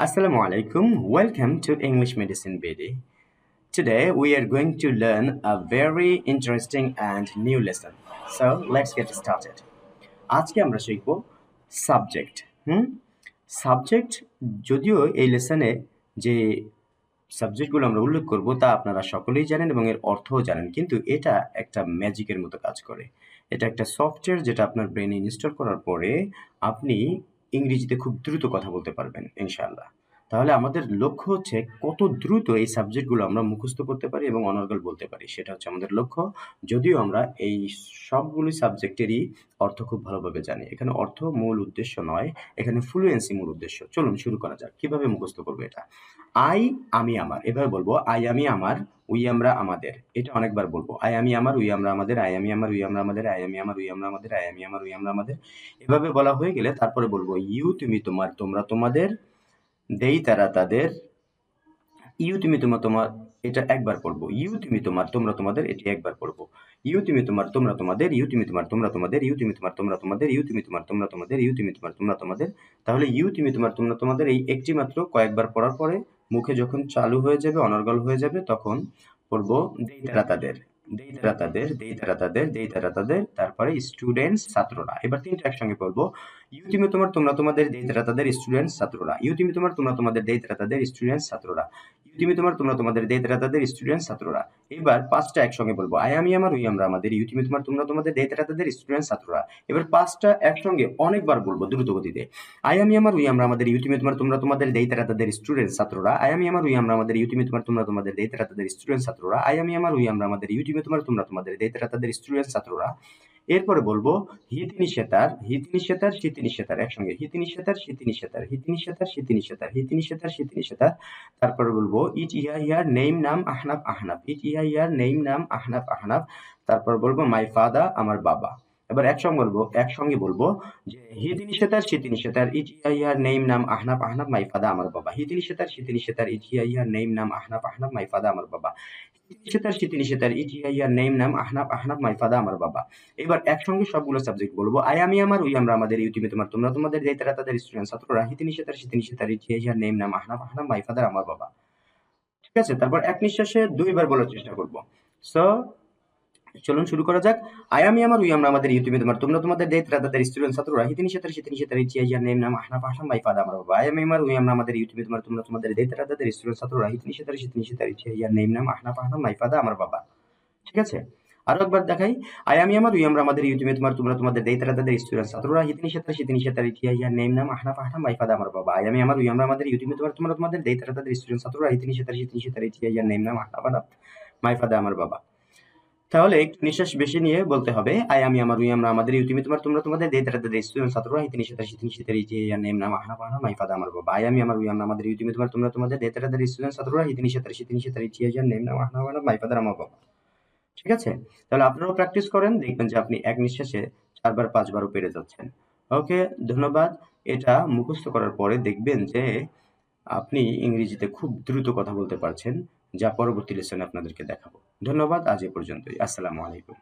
Assalamu alaikum. Welcome to English Medicine BD. Today, we are going to learn a very interesting and new lesson. So, let's get started. আজকে আমরা শিখব subject হুম subject যদিও এই লেসনে যে সাবজেক্টগুলো আমরা উল্লেখ করব, তা আপনারা সকলেই জানেন এবং এর অর্থও জানেন, কিন্তু এটা একটা ম্যাজিকের মতো কাজ করে এটা একটা সফটওয়্যার যেটা আপনার ব্রেনে ইনস্টল করার পরে আপনি ইংরেজিতে খুব দ্রুত কথা বলতে পারবেন, ইনশাআল্লাহ। তাহলে আমাদের লক্ষ্য হচ্ছে কত দ্রুত এই সাবজেক্টগুলো আমরা মুখস্থ করতে পারি এবং অনর্গল বলতে পারি। সেটা হচ্ছে আমাদের লক্ষ্য, যদিও আমরা এই সবগুলি সাবজেক্টেরই অর্থ খুব ভালোভাবে জানি। এখানে অর্থ মূল উদ্দেশ্য নয়, এখানে ফ্লুয়েন্সি মূল উদ্দেশ্য। চলুন শুরু করা যাক। কীভাবে মুখস্থ করব এটা? আই আমি, আমার। এভাবে বলব আই আমি, আমার উই আমরা আমাদের। এটা অনেকবার বলব। আই আমি আমার, উই আমরা আমাদের, আই আমি আমার, উই আমরা আমাদের, আই আমি আমার, উই আমরা আমাদের, আই আমি আমার, উই আমরা আমাদের। এভাবে বলা হয়ে গেলে তারপরে বলব, ইউ, তুমি তোমার, তোমরা তোমাদের, দেই তারা তাদের। ইউ, তুমি তোমার তোমার, এটা একবার পড়ব। ইউ, তুমি তোমার, তোমরা তোমাদের, এটি একবার পড়ব। ইউ, তুমি তোমার, তোমরা তোমাদের, ইউ, তুমি তোমার, তোমরা তোমাদের, ইউ, তুমি তোমার, তোমরা তোমাদের, ইউ, তুমি তোমার, তোমরা তোমাদের, ইউ, তুমি তোমার, তোমরা তোমাদের, তাহলে ইউ, তুমি তোমার, তোমরা তোমাদের, এই একটি মাত্র কয়েকবার পড়ার পরে মুখে যখন চালু হয়ে যাবে, অনর্গল হয়ে যাবে, তখন পড়ব দেই তারা তাদের দেই তারা তাদের দেই তারা তাদের দেই তারা তারপরে স্টুডেন্টস ছাত্ররা। এবার তিনটা একসঙ্গে বলব ইউ তুমি তোমার তোমরা তোমাদের দেই তাদের স্টুডেন্টস ছাত্ররা। ইউ তুমি তোমার তোমরা তোমাদের দেই স্টুডেন্টস ছাত্ররা। ইউ তুমি তোমার, তোমরা তোমাদের দেই তারা তাদের স্টুডেন্টস ছাত্ররা। এবার পাঁচটা একসঙ্গে বলব। আই আমি আমার উই আমরা আমাদের। ইউ, তুমি তোমার, তোমরা তোমাদের দেই তারা তাদের স্টুডেন্টস ছাত্ররা। এবার পাঁচটা একসঙ্গে অনেকবার বলব দ্রুত গতিতে আই আমি আমার উই আমরা আমাদের, ইউ, তুমি তোমার, তোমরা তোমাদের দেই তারা তাদের স্টুডেন্টস ছাত্ররা। আই আমি আমার উই আমরা আমাদের, ইউ, তুমি তোমার, তোমরা তোমাদের দেই তারা তাদের স্টুডেন্টস ছাত্ররা। আই আমি আমার উই আমরা আমাদের, ইউ, তুমি তোমার, তোমরা তোমাদের দেই তারা তাদের স্টুডেন্টস ছাত্ররা। এরপরে বলব হিতি নিষেতার হিতি নিষেতার শীতি নিষেতার একসঙ্গে হিতি নিষেতার শীতি নিষেতার হিতি নিষেতার শীতি নিষেতার হিতি নিষেতার শীতি নিষেতার তারপরে বলব ইট ইয়া ইয়ার নেম নাম Ahnaf Ahnaf it yeah your name নাম আহনাফ আহনাফ, তারপর বলব, মাই ফাদা আমার বাবা। এবার একসঙ্গে বলব একসঙ্গে বলব যে হিতি নিষেতার শীতি নিষেতার ইট ইয়া ইয়ার নেইম নাম আহনাফ আহনাফ, মাই ফাদা আমার বাবা। হিতি নিষেতার শীতি নিষেতার ইট ইয়া ইয়ার নেইম নাম আহনাফ আহনাফ, মাই ফাদা আমার বাবা। নিষেতার ইট ইয়া ইয়ার নেম নাম, আহনাফ আহনাফ মাই ফাদা আমার বাবা। এবার একসঙ্গে সবগুলো সাবজেক্ট বলব। আই আমি আমার উই আমরা আমাদের ইউটিউবে তোমার, তোমরা তোমাদের দেই তারা তাদের স্টুডেন্ট ছাত্ররা, হিতি নিষেতার শীতি নিষেতার ইট ইয়া ইয়ার নেম নাম, আহনাফ আহনাফ মাই ফাদার আমার বাবা। ঠিক আছে? তারপর এক নিঃশ্বাসে দুইবার বলার চেষ্টা করব। সো চলুন শুরু করা যাক। আই আমি আমার, উই আমরা আমাদের ইউটিউবে তোমার, তোমরা তোমাদের দেই তারা তাদের স্টুডেন্ট ছাত্ররা হিতি নিষেতার শীতি নিষেতার ইট ইয়া ইয়ার নেম নাম, আহনাফ আহনাফ মাই ফাদা আমার বাবা। আই আমি আমার, উই আমরা আমাদের ইউটিউবে তোমার, তোমরা তোমাদের দেই তারা তাদের স্টুডেন্ট ছাত্ররা হিতি নিষেতার শীতি নিষেতার ইট ইয়া ইয়ার নেম নাম, আহনাফ আহনাফ মাই ফাদা আমার বাবা। ঠিক আছে? আরও একবার দেখাই। আই আমি আমার, উই আমরা আমাদের ইউটিউবে তোমার, তোমরা তোমাদের দেই তারা তাদের স্টুডেন্ট ছাত্ররা হিতি নিষেতার শীতি নিষেতার ইট ইয়া ইয়ার নেম নাম, আহনাফ আহনাফ মাই ফাদা আমার বাবা। আই আমি আমার, উই আমরা আমাদের ইউটিউবে তোমার, তোমরা তোমাদের দেই তারা তাদের স্টুডেন্ট ছাত্ররা হিতি নিষেতার শীতি নিষেতার ইট ইয়া ইয়ার নেম নাম, আহনাফ আহনাফ মাই ফাদা আমার বাবা। তাহলে একটু নিঃশ্বাস বেশি নিয়ে বলতে হবে আই আমি আমার উই আমরা আমাদের ইউটিউবে তোমার, তোমরা তোমাদের দেই, তারা তাদের স্টুডেন্ট, ছাত্ররা হিতি নিষেতার শীতি নিষেতার ইট ইয়ার নেম, নাম আহনাফ আহনাফ মাই ফাদা, আমার বাবা। আই আমি আমার উই আমরা আমাদের ইউটিউবে তোমার, তোমরা তোমাদের দেই, তারা তাদের স্টুডেন্ট, ছাত্ররা হিতি নিষেতার শীতি নিষেতার ইট ইয়ার নেম, নাম আহনাফ আহনাফ মাই ফাদা আমার বাবা। ঠিক আছে? তাহলে আপনারাও প্র্যাকটিস করেন, দেখবেন যে আপনি এক নিঃশ্বাসে চারবার, পাঁচবারও পেরে যাচ্ছেন। ওকে, ধন্যবাদ। এটা মুখস্থ করার পরে দেখবেন যে আপনি ইংরেজিতে খুব দ্রুত কথা বলতে পারছেন। যা পরবর্তী লেসনে আপনাদেরকে দেখাবো। ধন্যবাদ আজ এ পর্যন্তই। আসসালামু আলাইকুম।